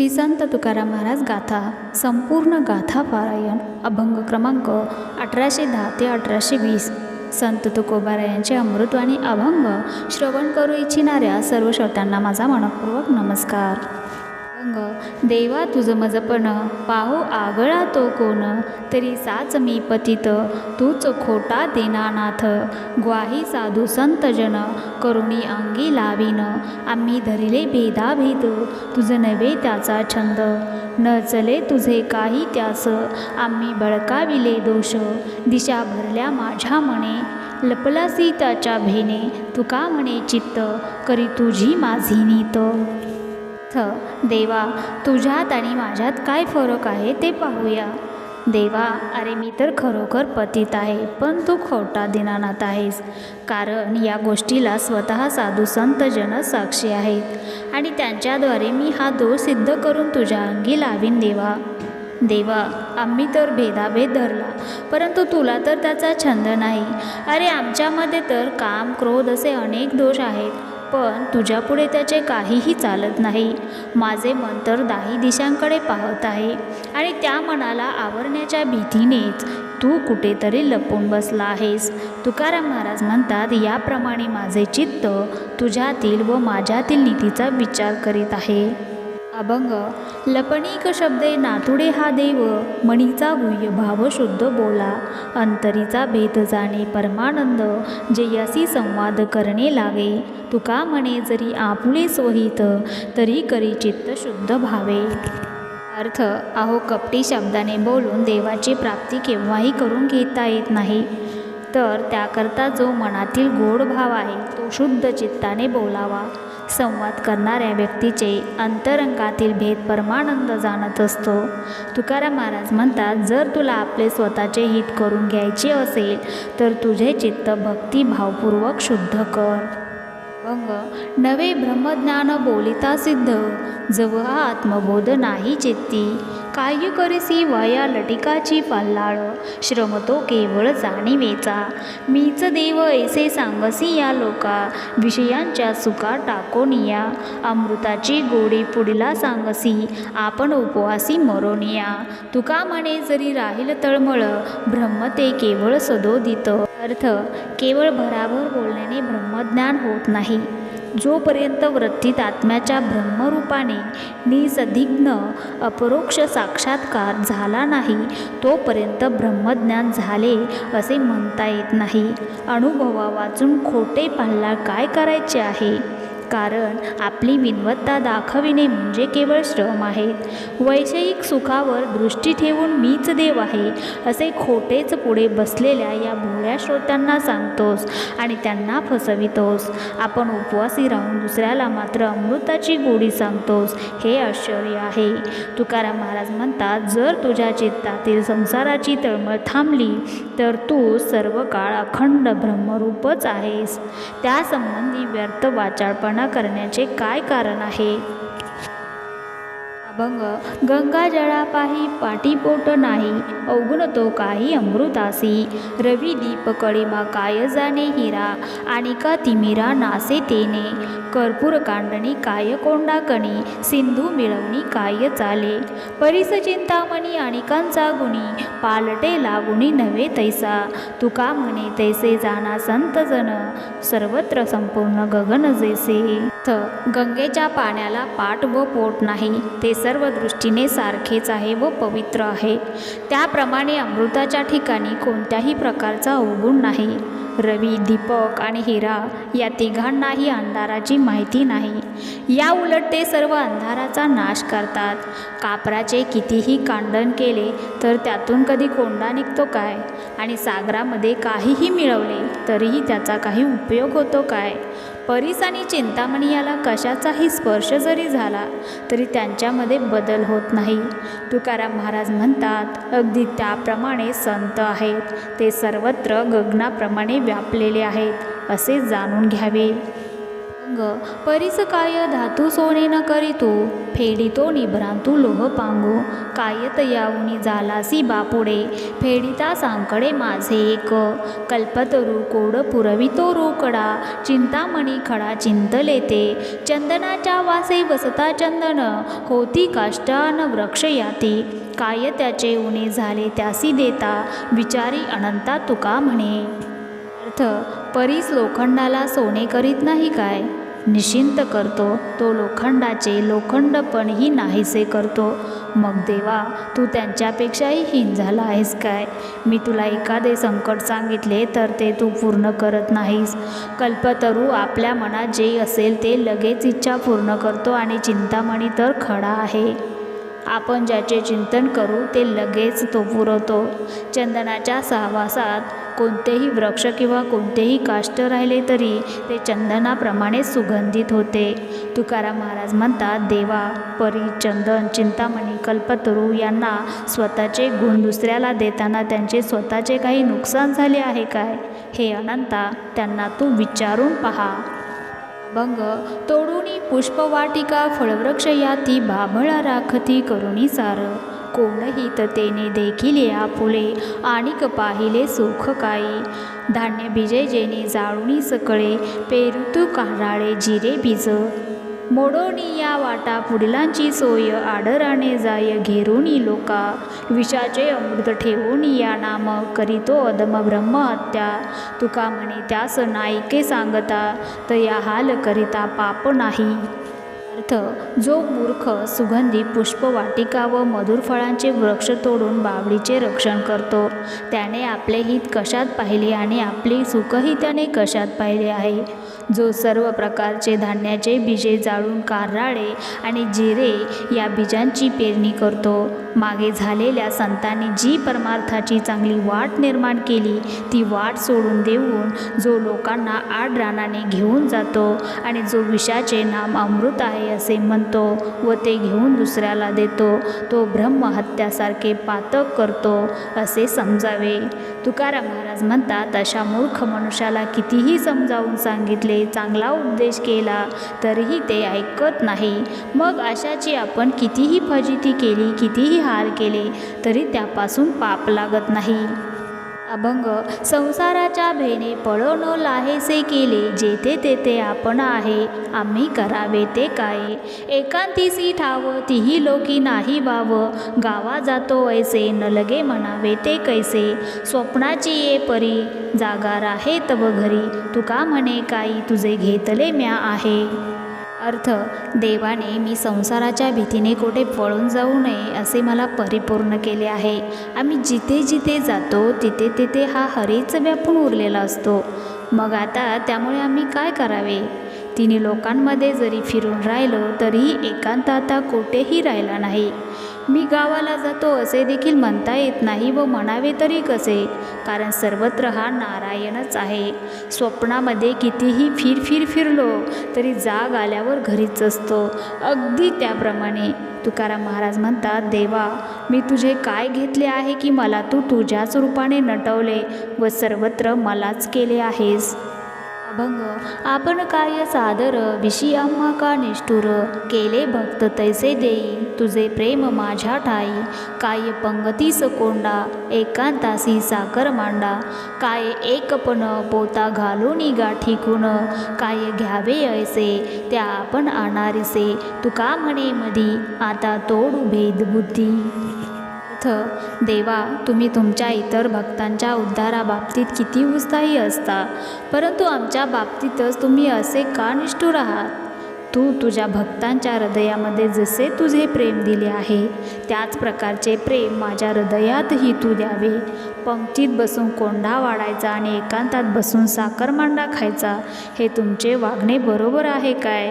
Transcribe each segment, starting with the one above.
श्री संत तुकाराम महाराज गाथा संपूर्ण गाथा पारायण अभंग क्रमांक अठराशे दहा ते अठराशे वीस. संत तुकोबारायांचे अमृतवाणी अभंग श्रवण करू इच्छिणाऱ्या सर्व श्रोत्यांना माझा मनपूर्वक नमस्कार. अभंग देवा तुझं मजपण. पाहो आगळा तो कोण. तरी साच मी पतित. तूच खोटा देनानाथ ग्वाही साधू संत जन. करुणी अंगी लावीन. आम्ही धरिले भेदाभेद. तुझं नव्हे त्याचा छंद. न चले तुझे काही त्यास. आम्ही बळकाविले दोष. दिशा भरल्या माझ्या मने. लपलासी त्याच्या भेने. तुका म्हणे चित्त. करी तुझी माझी नीत. अर्थ देवा तुझ्यात आणि माझ्यात काय फरक आहे ते पाहूया. देवा अरे मी तर खरोखर पतित आहे पण तू खोटा दिनानाथ आहेस कारण या गोष्टीला स्वतः साधू संतजन साक्षी आहेत आणि त्यांच्याद्वारे मी हा दोष सिद्ध करून तुझ्या अंगी लावीन देवा. देवा आम्ही तर भेदाभेद धरला परंतु तुला तर त्याचा छंद नाही. अरे आमच्यामध्ये तर काम क्रोध असे अनेक दोष आहेत. पण तुझ्यापुढे त्याचे काहीही चालत नाही. माझे मन तर दाही दिशांकडे पाहत आहे. आणि त्या मनाला आवरण्याच्या भीतीनेच तू कुठेतरी लपून बसला आहेस. तुकाराम महाराज म्हणतात याप्रमाणे माझे चित्त तुझ्यातील व माझ्यातील नीतीचा विचार करीत आहे. अभंग लपणीक शब्दे नातुडे हा देव मणीचा गुह्य भाव शुद्ध बोला. अंतरीचा भेद जाणे परमानंद जयासी संवाद करणे लागे. तुका म्हणे जरी आपुले स्वहित तरी करी चित्त शुद्ध भावे. अर्थ अहो कपटी शब्दाने बोलून देवाची प्राप्ती केव्हाही करून घेता येत नाही. तर त्याकरता जो मनातील गोड भाव आहे तो शुद्ध चित्ताने बोलावा. संवाद करणाऱ्या व्यक्तीचे अंतरंगातील भेद परमानंद जाणत असतो. तुकाराम महाराज म्हणतात जर तुला आपले स्वतःचे हित करून घ्यायचे असेल तर तुझे चित्त भक्तिभावपूर्वक शुद्ध कर. अंग नवे ब्रह्मज्ञान बोलिता सिद्ध. जव हा आत्मबोध नाही चित्ती. काय करीसी वया लटिकाची पाल्लाळ? श्रमतो केवळ जाणीवेचा. मीच देव ऐसे सांगसी या लोका. विषयांच्या सुका टाकोनिया अमृताची गोडी पुढला सांगसी. आपण उपवासी मरोनिया तुका म्हणे जरी राहील तळमळ ब्रह्म ते केवळ सदोदित. अर्थ केवळ भराभर बोलण्याने ब्रह्मज्ञान होत नाही. जोपर्यंत वृत्तीत आत्म्याच्या ब्रह्मरूपाने निसधिग्न अपरोक्ष साक्षात्कार झाला नाही तोपर्यंत ब्रह्मज्ञान झाले असे म्हणता येत नाही. अनुभवा वाचून खोटे पाहला काय करायचे आहे? कारण आपली विनवत्ता दाखविणे म्हणजे केवळ श्रम आहेत वैषयिक सुखावर दृष्टी ठेवून मीच देव आहे असे खोटेच पुढे बसलेल्या या भोळ्या श्रोत्यांना सांगतोस आणि त्यांना फसवितोस. आपण उपवासी राहून दुसऱ्याला मात्र अमृताची गोडी सांगतोस हे आश्चर्य आहे. तुकाराम महाराज म्हणतात जर तुझ्या चित्तातील संसाराची तळमळ थांबली तर तू सर्व काळ अखंड ब्रह्मरूपच आहेस. त्यासंबंधी व्यर्थ वाचाळपणा करण्याचे काय कारण आहे? अभंग. गंगा जळापाही पाठीपोट नाही अवगुण तो काही अमृतासी. रवी दीप कळीमा काय जाणे हिरा आणि का तिमिरा नासे तेने. कर्पूर कांडणी काय कोंडा कणी सिंधू मिळवणी काय चाले. परिस चिंतामणी अनिकांचा गुणी पालटे लागुणी नव्हे तैसा. तुका म्हणे तैसे जाना संतजन सर्वत्र संपूर्ण गगन जैसे. अर्थ गंगेच्या पाण्याला पाठ व पोट नाही ते सर्व दृष्टीने सारखेच आहे व पवित्र आहे. त्याप्रमाणे अमृताच्या ठिकाणी कोणत्याही प्रकारचा अवगुण नाही. रवी दीपक आणि हिरा या तिघांनाही अंधाराची माहिती नाही. या उलट ते सर्व अंधाराचा नाश करतात. कापराचे कितीही कांडण केले तर त्यातून कधी कोंडा निघतो काय? आणि सागरामध्ये काहीही मिळवले तरीही त्याचा काही उपयोग होतो काय? परीस आणि चिंतामणी याला कशाचाही स्पर्श जरी झाला तरी त्यांच्यामध्ये बदल होत नाही. तुकाराम महाराज म्हणतात अगदी त्याप्रमाणे संत आहेत. ते सर्वत्र गगनाप्रमाणे व्यापलेले आहेत असे जाणून घ्यावे. अंग परीस काय धातू सोने न करीतो फेडितो निभ्रांतू लोह पांगू. कायत याऊनी झालासी बापुडे फेडिता सांकडे माझे एक. कल्पतरू कोड पुरवितो रोकडा चिंतामणी खडा चिंतले ते चंदनाच्या वासे बसता चंदन होती काष्टान वृक्ष याती. काय त्याचे उणे झाले त्यासी देता विचारी अनंता तुका म्हणे. अर्थ परीस लोखंडाला सोने करीत नाही काय? निशिंत करतो. तो लोखंडाचे लोखंडपणही नाहीसे करतो. मग देवा तू त्यांच्यापेक्षाही हीन झाला आहेस काय? मी तुला एखादे संकट सांगितले तर ते तू पूर्ण करत नाहीस. कल्पतरू आपल्या मनात जे असेल ते लगेच इच्छा पूर्ण करतो आणि चिंतामणी तर खडा आहे. आपण ज्याचे चिंतन करू ते लगेच तो पुरवतो. चंदनाच्या सहवासात कोणतेही वृक्ष किंवा कोणतेही काष्ट राहिले तरी ते चंदनाप्रमाणे सुगंधित होते. तुकाराम महाराज म्हणतात देवा परी चंदन चिंतामणी कल्पतरू यांना स्वतःचे गुण दुसऱ्याला देताना त्यांचे स्वतःचे काही नुकसान झाले आहे काय? हे अनंता त्यांना तू विचारून पहा. भंग तोडुनी पुष्पवाटिका फळवृक्ष याती बाभळा राखती करुणी सार. कोणही ततेने देखील या फुले आणिक पाहिले सुख काही. धान्य बीजे जेणे जाळुनी सकळे पेरुतू कानाळे जिरे बीज. मोडोनी या वाटा पुढलांची सोय आडराने जाय घेरुनी लोका. विषाचे अमृत ठेवून या नाम करीतो अदम ब्रह्म हत्या. तुका म्हणे त्यास नायके सांगता तया हाल करिता पाप नाही. अर्थ जो मूर्ख सुगंधी पुष्पवाटिका व मधुर फळांचे वृक्ष तोडून बावडीचे रक्षण करतो. त्याने आपले हित कशात पाहिले आणि आपले सुखही त्याने कशात पाहिले आहे? जो सर्व प्रकारचे धान्याचे बीजे जाळून कारराळे आणि जिरे या बीजांची पेरणी करतो. मागे झालेल्या संतांनी जी परमार्थाची चांगली वाट निर्माण केली ती वाट सोडून देऊन जो लोकांना आड रानाने घेऊन जातो आणि जो विषाचे नाम अमृत आहे असे म्हणतो व ते घेऊन दुसऱ्याला देतो. तो ब्रह्महत्यासारखे पातक करतो असे समजावे. तुकाराम महाराज म्हणतात अशा मूर्ख मनुष्याला कितीही समजावून सांगितले चांगला उपदेश केला तरीही ते ऐकत नाही. मग अशाची आपण कितीही फजिती केली कितीही हार केले तरी त्यापासून पाप लागत नाही. अभंग. संसाराच्या भेने पळो लाहेसे केले जेथे तेथे आपण आहे आम्ही करावे ते काय? एकांतीसी ठाव तीही लोकी नाही वाव. गावा जातो ऐसे न लगे म्हणावे ते कैसे? स्वप्नाची ये परी जागा राहे तव घरी. तुका म्हणे काही तुझे घेतले म्या आहे. अर्थ देवाने मी संसाराच्या भीतीने कुठे पळून जाऊ नये असे मला परिपूर्ण केले आहे. आम्ही जिथे जिथे जातो तिथे तिथे हा हरीच व्यापून उरलेला असतो. मग आता त्यामुळे आम्ही काय करावे? तिने लोकांमध्ये जरी फिरून राहिलो तरीही एकांत आता कुठेही राहिला नाही. मी गावाला जातो असे देखील म्हणता येत नाही व म्हणावे तरी कसे? कारण सर्वत्र हा नारायणच आहे. स्वप्नामध्ये कितीही फिर फिर फिरलो तरी जाग आल्यावर घरीच असतो. अगदी त्याप्रमाणे. तुकाराम महाराज म्हणतात देवा मी तुझे काय घेतले आहे की मला तू तुझ्याच रूपाने नटवले व सर्वत्र मलाच केले आहेस? अभंग. आपण काय सादर? विशी अम्मा का निष्ठुर? केले भक्त तैसे देई. तुझे प्रेम माझ्या ठाई. काय पंगतीस कोंडा? एकांतासी साकर मांडा. काय एकपण पोता घालून गाठी खुण काय घ्यावे ऐसे? त्या आपण आणारीसे. तुका म्हणे मधी? आता तोडू भेद बुद्धी अर्थ देवा तुम्ही तुमच्या इतर भक्तांच्या उद्धाराबाबतीत किती उत्साही असता. परंतु आमच्या बाबतीतच तुम्ही असे का निष्ठुर आहात? तू तुझ्या भक्तांच्या हृदयामध्ये जसे तुझे प्रेम दिले आहे त्याच प्रकारचे प्रेम माझ्या हृदयातही तू द्यावे. पंक्तीत बसून कोंडा वाढायचा आणि एकांतात बसून साखरमांडा खायचा हे तुमचे वागणे बरोबर आहे काय?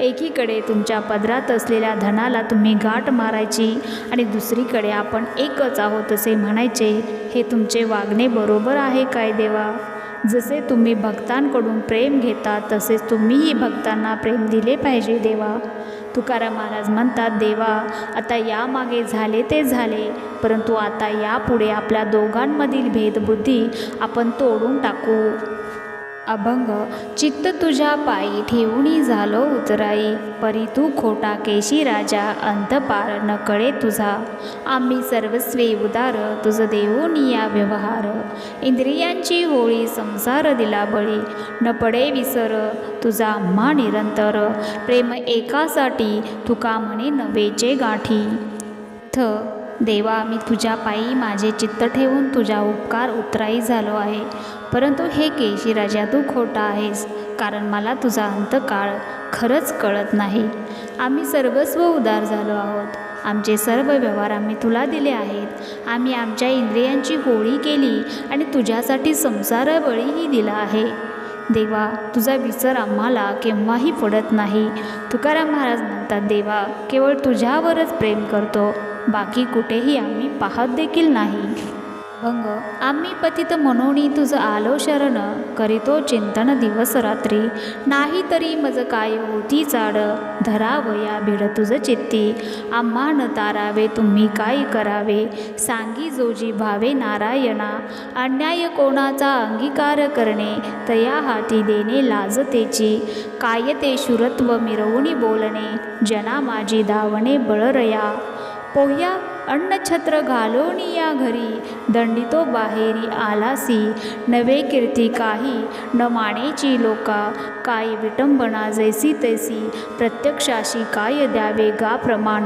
एकीकडे तुमच्या पदरात असलेल्या धनाला तुम्ही गाठ मारायची आणि दुसरीकडे आपण एकच आहोत असे म्हणायचे हे तुमचे वागणे बरोबर आहे काय देवा? जसे तुम्ही भक्तांकडून प्रेम घेता तसेच तुम्हीही भक्तांना प्रेम दिले पाहिजे देवा. तुकाराम महाराज म्हणतात देवा आता यामागे झाले ते झाले परंतु आता यापुढे आपल्या दोघांमधील भेदबुद्धी आपण तोडून टाकू. अभंग चित्त तुझ्या पायी ठेवणी झालो उतराई. परी तू खोटा केशी राजा अंतपार नकळे न कळे तुझा. आम्ही सर्वस्वे उदार तुझ देऊनी या व्यवहार. इंद्रियांची होळी संसार दिला बळी. न पडे विसर तुझा आम्हा निरंतर. प्रेम एकासाठी तुका म्हणे नवेचे गाठी. थ देवा मी तुझ्या पायी माझे चित्त ठेवून तुझा उपकार उतराई झालो आहे. परंतु हे केशी राजा तू खोटा आहेस कारण मला तुझा अंतकाळ खरंच कळत नाही. आम्ही सर्वस्व उदार झालो आहोत. आमचे सर्व व्यवहार आम्ही तुला दिले आहेत. आम्ही आमच्या इंद्रियांची होळी केली आणि तुझ्यासाठी संसार बळीही दिला आहे. देवा तुझा विसर आम्हाला केव्हाही पडत नाही. तुकाराम महाराज म्हणतात देवा केवळ तुझ्यावरच प्रेम करतो. बाकी कुठेही आम्ही पाहत देखील नाही. अंग आम्ही पतित मनोनी तुझ आलो शरण करीतो चिंतन दिवस रात्री. नाही तरी मज काय होती चाड धरावया भिड तुझ चित्ती. आम्हा न तारावे तुम्ही काय करावे? सांगी जोजी भावे नारायणा. अन्याय कोणाचा अंगीकार करणे तया हाती देणे लाजतेची. काय ते शुरत्व मिरवूनी बोलणे जना माझी धावणे बळरया. पोह्या अन्नछत्र घालोनी या घरी. दंडितो बाहेरी आलासी. नवे कीर्ती काही न मानेची लोका. काही विटंबना जैसी तैसी. प्रत्यक्षाशी काय द्यावे गा प्रमाण.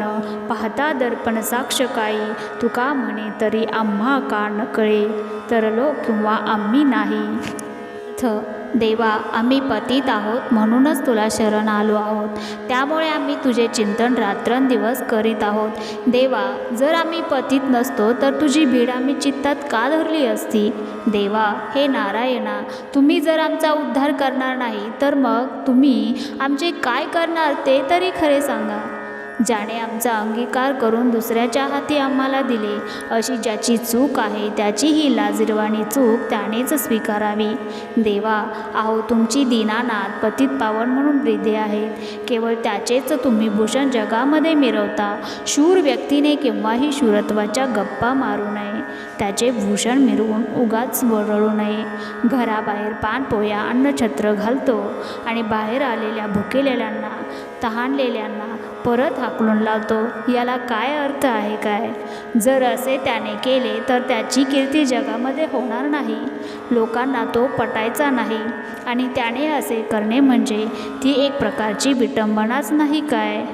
पाहता दर्पण साक्ष काही तुका म्हणे तरी आम्हा का न कळे तरलो किंवा आम्ही नाही. थ. देवा आम्ही पतित आहोत म्हणूनच तुला शरण आलो आहोत. त्यामुळे आम्ही तुझे चिंतन रात्रंदिवस करीत आहोत. देवा जर आम्ही पतित नसतो तर तुझी भीड आम्ही चित्तात का धरली असती? देवा हे नारायणा तुम्ही जर आमचा उद्धार करणार नाही तर मग तुम्ही आमचे काय करणार ते तरी खरे सांगा. ज्याने आमचा अंगीकार करून दुसऱ्याच्या हाती आम्हाला दिले. अशी ज्याची चूक आहे त्याची ही लाजिरवाणी चूक त्यानेच स्वीकारावी. देवा आहो तुमची दीनानाथ पतित पावन म्हणून वृद्धे आहेत केवळ त्याचेच तुम्ही भूषण जगामध्ये मिरवता. शूर व्यक्तीने केव्हाही शूरत्वाच्या गप्पा मारू नये. त्याचे भूषण मिरवून उगाच वरळू नये. घराबाहेर पानपोया अन्नछत्र घालतो आणि बाहेर आलेल्या भुकेलेल्यांना तहानलेल्यांना परत हाकलून लावतो. याला काय अर्थ आहे काय? जर असे त्याने केले तर त्याची कीर्ती जगामध्ये होणार नाही. लोकांना तो पटायचा नाही. आणि त्याने असे करणे म्हणजे ती एक प्रकारची विटंबनाच नाही काय?